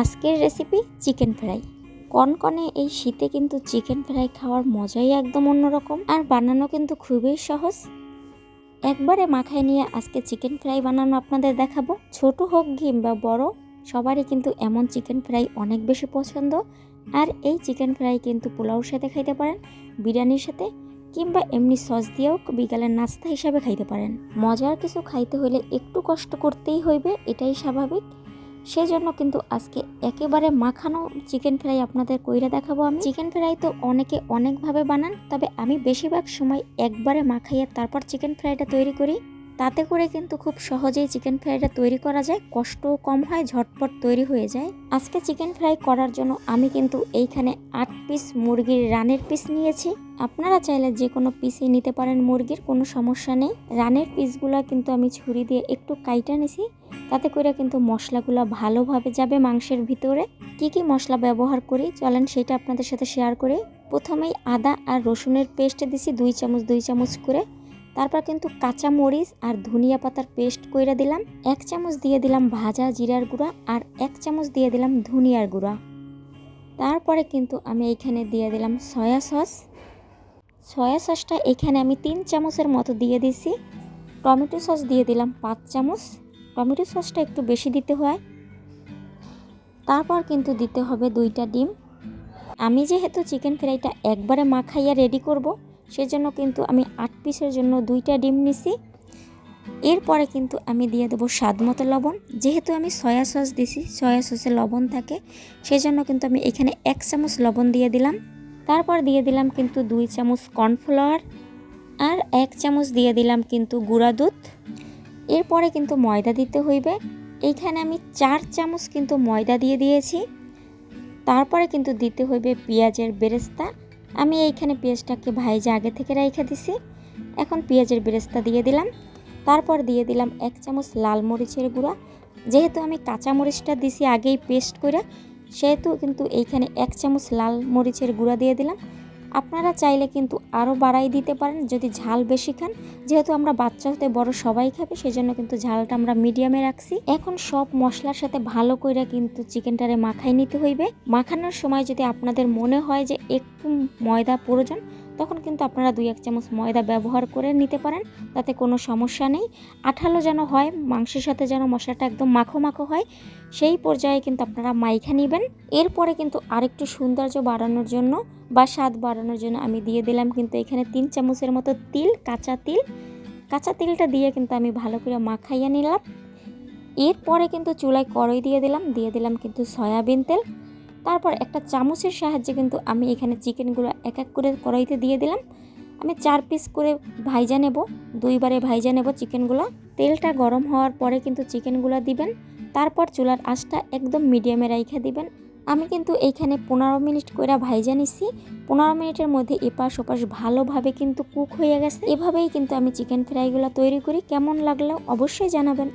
আজকের recipe chicken fry কনকনে এই শীতে কিন্তু চিকেন ফ্রাই খাওয়ার মজাই একদম অন্যরকম আর বানানো কিন্তু খুবই সহজ। একবারে মাখায় নিয়ে আজকে চিকেন ফ্রাই বানানো আপনাদের দেখাবো। ছোট হোক কিংবা বড়, সবারই কিন্তু এমন চিকেন ফ্রাই অনেক বেশি পছন্দ। আর এই চিকেন ফ্রাই কিন্তু পোলাওর সাথে খাইতে পারেন, বিরিয়ানির সাথে কিংবা এমনি সস দিয়েও বিকালের নাস্তা হিসাবে খাইতে পারেন। মজার কিছু খাইতে হলে একটু কষ্ট করতেই হইবে, এটাই স্বাভাবিক। সেজন্য কিন্তু আজকে একেবারে মাখানো চিকেন ফ্রাই আপনাদের কইরা দেখাবো আমি। চিকেন ফ্রাই তো অনেকে অনেকভাবে বানান, তবে আমি বেশিরভাগ সময় একবারে মাখাইয়া তারপর চিকেন ফ্রাইটা তৈরি করি। তাতে করে কিন্তু খুব সহজেই চিকেন ফ্রাইটা তৈরি করা যায়, কষ্টও কম হয়, ঝটপট তৈরি হয়ে যায়। আজকে চিকেন ফ্রাই করার জন্য আমি কিন্তু এইখানে আট পিস মুরগির রানের পিস নিয়েছি। আপনারা চাইলে যে কোনো পিসই নিতে পারেন মুরগির, কোনো সমস্যা নেই। রানের পিসগুলো কিন্তু আমি ছুরি দিয়ে একটু কাইটা নিছি। তাতে করে কিন্তু মশলাগুলো ভালোভাবে যাবে মাংসের ভিতরে। কি কি মশলা ব্যবহার করি? চলেন সেটা আপনাদের সাথে শেয়ার করি। প্রথমেই আদা আর রসুনের পেস্ট দিছি দুই চামচ দুই চামচ করে। তারপর কিন্তু কাঁচা মরিচ আর ধনিয়া পাতার পেস্ট কইরা দিলাম। এক চামচ দিয়ে দিলাম ভাজা জিরার গুঁড়া আর এক চামচ দিয়ে দিলাম ধনিয়ার গুঁড়া। তারপরে কিন্তু আমি এইখানে দিয়ে দিলাম সয়া সস। সয়া সসটা এখানে আমি তিন চামচের মতো দিয়ে দিছি। টমেটো সস দিয়ে দিলাম পাঁচ চামচ। টমেটো সসটা একটু বেশি দিতে হয়। তারপর কিন্তু দিতে হবে দুইটা ডিম। আমি যেহেতু চিকেন ফ্রাইটা একবারে মাখাইয়া রেডি করব, সেজন্য কিন্তু আমি আট পিসের জন্য দুইটা ডিম নিছি। এরপরে কিন্তু আমি দিয়ে দেবো স্বাদ মতো লবণ। যেহেতু আমি সয়া সস দিছি সয়া সসে লবণ থাকে, সেজন্য কিন্তু আমি এখানে এক চামচ লবণ দিয়ে দিলাম। তারপর দিয়ে দিলাম কিন্তু দুই চামচ কর্নফ্লাওয়ার আর এক চামচ দিয়ে দিলাম কিন্তু গুঁড়া দুধ। এরপরে কিন্তু ময়দা দিতে হইবে। এইখানে আমি চার চামচ কিন্তু ময়দা দিয়ে দিয়েছি। তারপরে কিন্তু দিতে হইবে পেঁয়াজের বেরেস্তা। আমি এইখানে পেঁয়াজটাকে ভাইজে আগে থেকে রেখে দিছি। এখন পেঁয়াজের বেরেস্তা দিয়ে দিলাম। তারপর দিয়ে দিলাম এক চামচ লাল মরিচের গুঁড়া। যেহেতু আমি কাঁচা মরিচটা দিছি আগেই পেস্ট করে, সেহেতু কিন্তু এইখানে এক চামচ লাল মরিচের গুঁড়া দিয়ে দিলাম। আপনারা চাইলে কিন্তু আরও বাড়াই দিতে পারেন, যদি ঝাল বেশি খান। যেহেতু আমরা বাচ্চা হতে বড় সবাই খাবে, সেজন্য কিন্তু ঝালটা আমরা মিডিয়ামে রাখছি। এখন সব মশলার সাথে ভালো করে কিন্তু চিকেনটারে মাখাই নিতে হইবে। মাখানোর সময় যদি আপনাদের মনে হয় যে একটু ময়দা প্রয়োজন তখন কিন্তু আপনারা দুই এক চামচ ময়দা ব্যবহার করে নিতে পারেন, তাতে কোনো সমস্যা নেই। আঠালো যেন হয়, মাংসের সাথে যেন মশলাটা একদম মাখো মাখো হয়, সেই পর্যায়ে কিন্তু আপনারা মাইখা নেবেন। এরপরে কিন্তু আরেকটু সৌন্দর্য বাড়ানোর জন্য বা স্বাদ বাড়ানোর জন্য আমি দিয়ে দিলাম কিন্তু এখানে তিন চামচের মতো তিল, কাঁচা তিল। কাঁচা তিলটা দিয়ে কিন্তু আমি ভালো করে মাখাইয়া নিলাম। এরপরে কিন্তু চুলায় কড়াই দিয়ে দিলাম দিয়ে দিলাম কিন্তু সয়াবিন তেল। তারপর একটা চামচের সাহায্যে কিন্তু আমি এখানে চিকেনগুলো এক এক করে কড়াইতে দিয়ে দিলাম। আমি চার পিস করে ভাইজা নেব, দুইবারে ভাইজা নেব চিকেনগুলো। তেলটা গরম হওয়ার পরে কিন্তু চিকেনগুলো দিবেন, তারপর চুলার আঁচটা একদম মিডিয়ামে রাইখা দিবেন। আমি কিন্তু এইখানে পনেরো মিনিট করে ভাইজা নিছি। পনেরো মিনিটের মধ্যে এপাশ ওপাশ ভালোভাবে কিন্তু কুক হয়ে গেছে। এভাবেই কিন্তু আমি চিকেন ফ্রাইগুলো তৈরি করি। কেমন লাগল অবশ্যই জানাবেন।